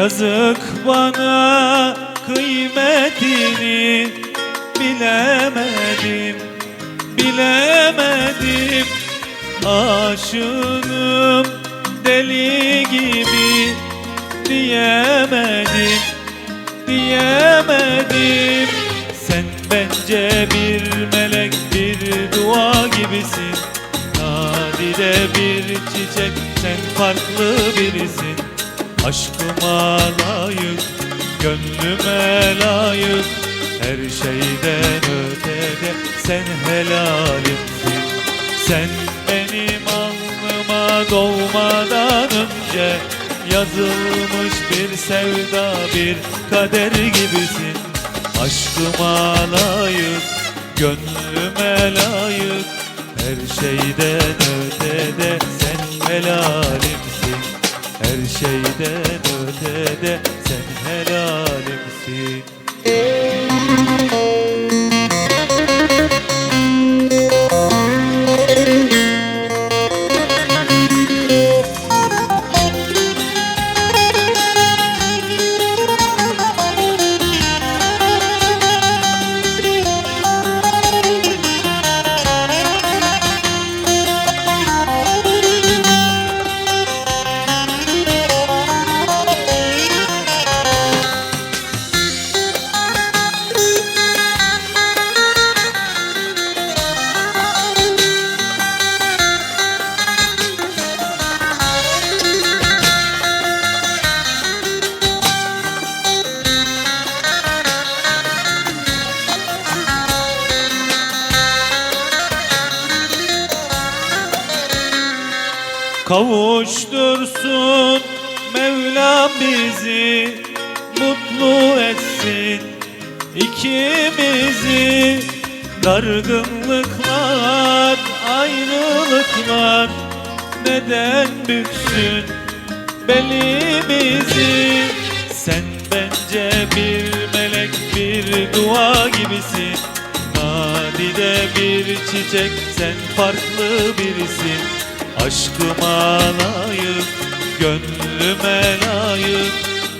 Yazık bana kıymetini bilemedim Bilemedim. Aşığım deli gibi diyemedim diyemedim. Sen bence bir melek bir dua gibisin. Nadide bir çiçek sen farklı birisin Aşkıma layık, gönlüme layık Her şeyden ötede sen helalimsin Sen benim alnıma doğmadan önce Yazılmış bir sevda bir kader gibisin. Aşkıma layık, gönlüme layık Her şeyden ötede sen helalimsin şeyden ötede sen helalimsin Kavuştursun Mevlam bizi Mutlu etsin ikimizi. Dargınlıklar, ayrılıklar Neden büksün belimizi? Sen bence bir melek bir dua gibisin. Nadide bir çiçek sen farklı birisin Aşkıma layık, gönlüme layık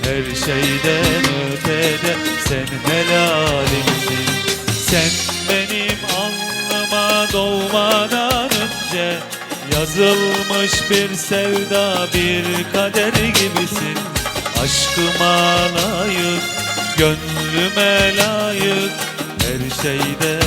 Her şeyden ötede sen helalimsin. Sen benim alnıma doğmadan önce Yazılmış bir sevda bir kader gibisin. Aşkıma layık, gönlüme layık Her şeyden